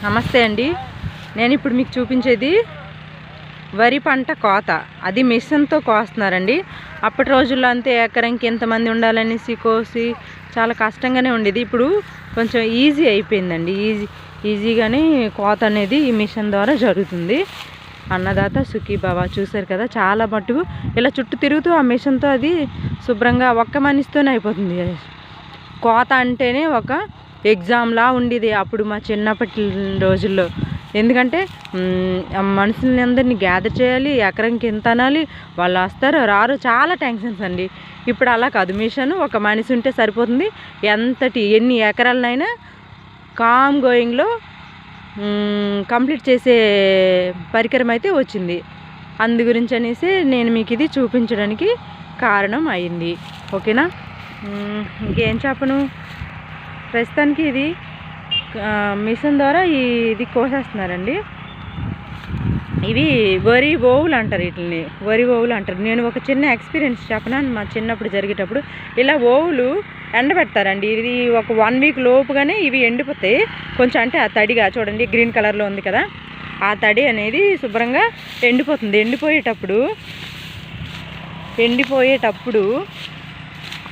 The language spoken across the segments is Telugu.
నమస్తే అండి. నేను ఇప్పుడు మీకు చూపించేది వరి పంట కోత. అది మిషన్తో కోస్తున్నారండి. అప్పటి రోజుల్లో అంతే ఎకరంకి ఎంతమంది ఉండాలనేసి కోసి చాలా కష్టంగానే ఉండేది. ఇప్పుడు కొంచెం ఈజీ అయిపోయిందండి. ఈజీ ఈజీగానే కోత అనేది ఈ మిషన్ ద్వారా జరుగుతుంది. అన్నదాత సుఖీ బాబా చూశారు కదా చాలా మట్టుకు ఇలా చుట్టూ తిరుగుతూ ఆ మిషన్తో అది శుభ్రంగా ఒక్క మనిషితోనే అయిపోతుంది. కోత అంటేనే ఒక ఎగ్జామ్లా ఉండేది అప్పుడు మా చిన్నప్పటి రోజుల్లో. ఎందుకంటే మనుషులని మనుషుల్ని అందరినీ గ్యాదర్ చేయాలి ఎకరంకి ఎంత అనాలి వాళ్ళు వస్తారు రారు చాలా టెన్షన్స్ అండి. ఇప్పుడు అలా కాదు. మిషన్ ఒక మనిషి ఉంటే సరిపోతుంది. ఎంతటి ఎన్ని ఎకరాలనైనా కామ్ గోయింగ్లో కంప్లీట్ చేసే పరికరం అయితే వచ్చింది. అందు గురించి అనేసి నేను మీకు ఇది చూపించడానికి కారణం అయింది. ఓకేనా? ఇంకేం చెప్పను? ప్రస్తుతానికి ఇది మిషన్ ద్వారా ఈ ఇది కోసేస్తున్నారండి. ఇవి వరి ఓవులు అంటారు వీటిని వరి ఓవులు అంటారు. నేను ఒక చిన్న ఎక్స్పీరియన్స్ చెప్పనా మా చిన్నప్పుడు జరిగేటప్పుడు ఇలా ఓవులు ఎండబెడతారండి. ఇది ఒక వన్ వీక్ లోపుగానే ఇవి ఎండిపోతాయి. కొంచెం అంటే ఆ తడిగా చూడండి గ్రీన్ కలర్లో ఉంది కదా. ఆ తడి అనేది శుభ్రంగా ఎండిపోతుంది. ఎండిపోయేటప్పుడు ఎండిపోయేటప్పుడు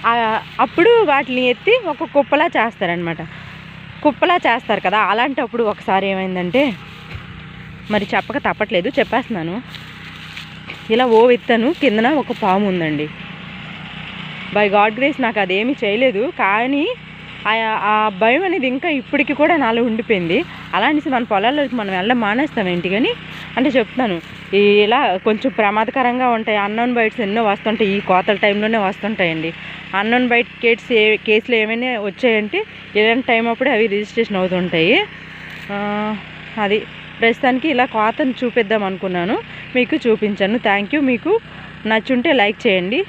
అప్పుడు వాటిని ఎత్తి ఒక కుప్పలా చేస్తారనమాట కుప్పలా చేస్తారు కదా అలాంటప్పుడు ఒకసారి ఏమైందంటే మరి చెప్పక తప్పట్లేదు చెప్పేస్తున్నాను. ఇలా ఓ ఎత్తాను కిందన ఒక పాము ఉందండి. బై గాడ్ గ్రేస్ నాకు అదేమీ చేయలేదు కానీ ఆ- ఆ భయం అనేది ఇంకా ఇప్పటికి కూడా నాలో ఉండిపోయింది. అలాంటి మన పొలాల్లోకి మనం వెళ్ళడం మానేస్తాం ఏంటి కానీ అంటే చెప్తాను ఇలా కొంచెం ప్రమాదకరంగా ఉంటాయి. అన్నోన్ బైట్స్ ఎన్నో వస్తుంటాయి. ఈ కోతల టైంలోనే వస్తుంటాయండి. అన్నోన్ బైట్ కేట్స్ ఏ కేసులు ఏమైనా వచ్చాయంటే ఇలాంటి టైం అప్పుడే అవి రిజిస్ట్రేషన్ అవుతుంటాయి. అది ప్రస్తుతానికి ఇలా కోతను చూపిద్దాం అనుకున్నాను. మీకు చూపించాను. థ్యాంక్ యూ మీకు నచ్చుంటే లైక్ చేయండి.